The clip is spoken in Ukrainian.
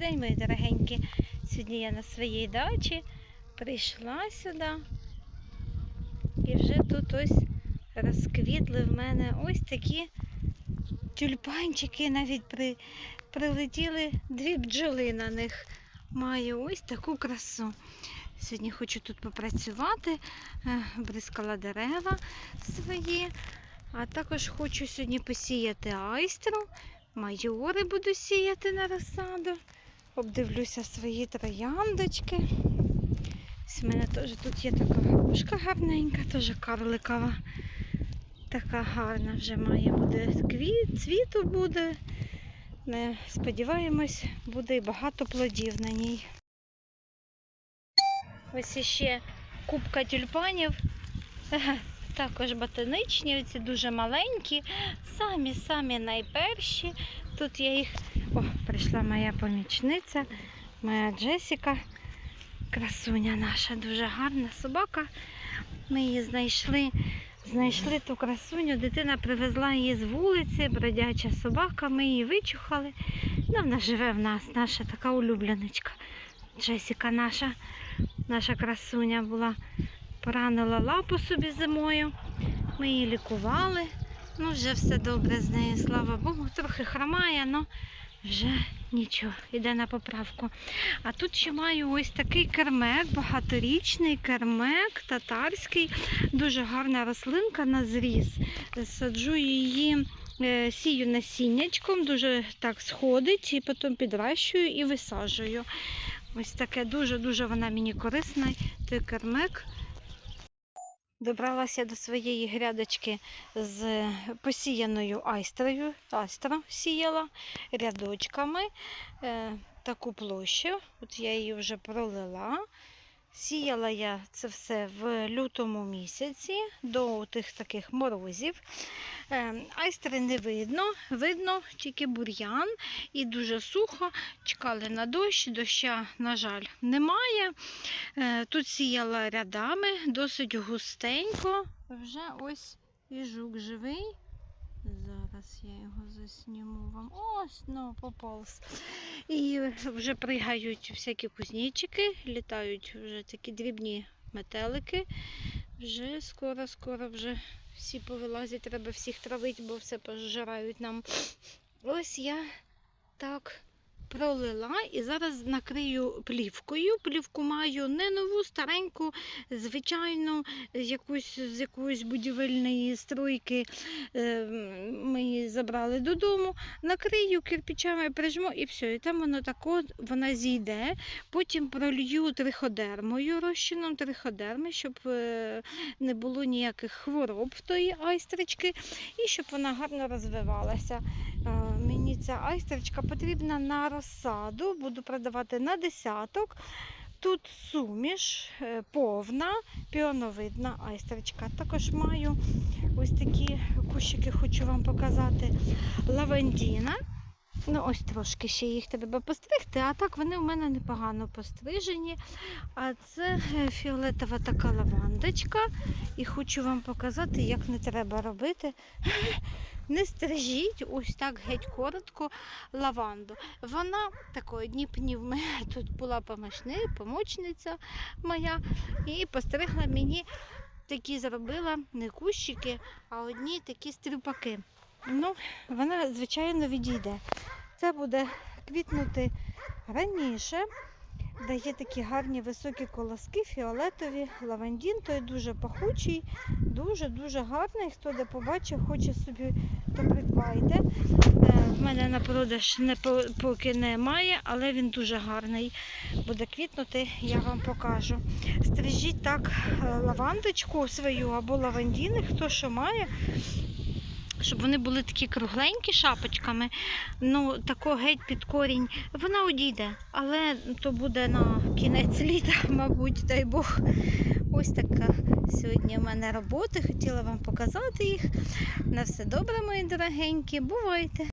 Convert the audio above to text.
день, мої дорогенькі. Сьогодні я на своїй дачі прийшла сюди. І вже тут ось розквітли в мене ось такі тюльпанчики. Навіть при, прилетіли дві бджоли на них. Маю ось таку красу. Сьогодні хочу тут попрацювати, е, бризкала дерева свої. А також хочу сьогодні посіяти айстру. Майори буду сіяти на розсаду. Обдивлюся свої трояндочки. Ось У мене теж тут є така грушка гарненька, теж карликова. Така гарна вже має буде квіт, цвіту буде. Не, сподіваємось, буде і багато плодів на ній. Ось іще кубка тюльпанів. Також ботаничні, оці дуже маленькі, самі-самі найперші. Тут я їх. О, прийшла моя помічниця, моя Джесіка. Красуня наша, дуже гарна собака. Ми її знайшли. Знайшли ту красуню, дитина привезла її з вулиці, бродяча собака, ми її вичухали. Ну, вона живе в нас, наша така улюбленичка. Джесіка наша, наша красуня була, поранила лапу собі зимою. Ми її лікували. Ну, вже все добре з нею, слава Богу. Трохи хромає, але вже нічого, йде на поправку. А тут ще маю ось такий кермек, багаторічний кермек, татарський, дуже гарна рослинка на зріз. Саджу її, е, сію насіннячком, дуже так сходить, і потім підращую і висаджую. Ось таке дуже-дуже вона мені корисна, той кермек. Добралася до своєї грядочки з посіяною айстрою. Айстра сіяла рядочками е, таку площу. От я її вже пролила. Сіяла я це все в лютому місяці до тих таких морозів. Е, Айстри не видно, видно тільки бур'ян і дуже сухо. Чекали на дощ, доща, на жаль, немає. Е, Тут сіяла рядами, досить густенько. Вже ось і жук живий. Зараз я його засніму вам. Ось, ну, пополз. І вже пригають всякі кузнечики, літають вже такі дрібні метелики. Вже скоро-скоро вже всі повилазять, треба всіх травити, бо все пожирають нам. Ось я так пролила і зараз накрию плівкою. Плівку маю не нову, стареньку, звичайну, якусь з якоїсь будівельної стройки. Забрали додому. Накрию кирпичами, прижму і все. І там воно тако, вона зійде. Потім пролью триходермою, розчином триходерми, щоб е, не було ніяких хвороб тої айстрички і щоб вона гарно розвивалася. Е, Мені ця айстричка потрібна на розсаду, буду продавати на десяток. Тут суміш е, повна, піоновидна айстричка. Також маю ось такі кущики, хочу вам показати. Лавандіна. Ну, ось трошки ще їх треба постригти, а так вони в мене непогано пострижені. А це е, фіолетова така лавандочка. І хочу вам показати, як не треба робити. Не стрижіть ось так геть коротко лаванду. Вона такої одні пні в мене тут була помічни, помічниця моя, і постригла мені такі зробила не кущики, а одні такі стрюпаки. Ну, вона, звичайно, відійде. Це буде квітнути раніше. Дає такі гарні високі колоски, фіолетові, лавандін, той дуже пахучий, дуже-дуже гарний. Хто де побачив, хоче собі, то. Е, В мене на продаж не поки немає, але він дуже гарний. Буде квітнути, я вам покажу. Стрижіть так е, лавандочку свою або лавандіни, хто що має щоб вони були такі кругленькі шапочками, ну тако геть під корінь, вона одійде, але то буде на кінець літа, мабуть, дай Бог. Ось така сьогодні в мене робота. Хотіла вам показати їх. На все добре, мої дорогенькі. Бувайте!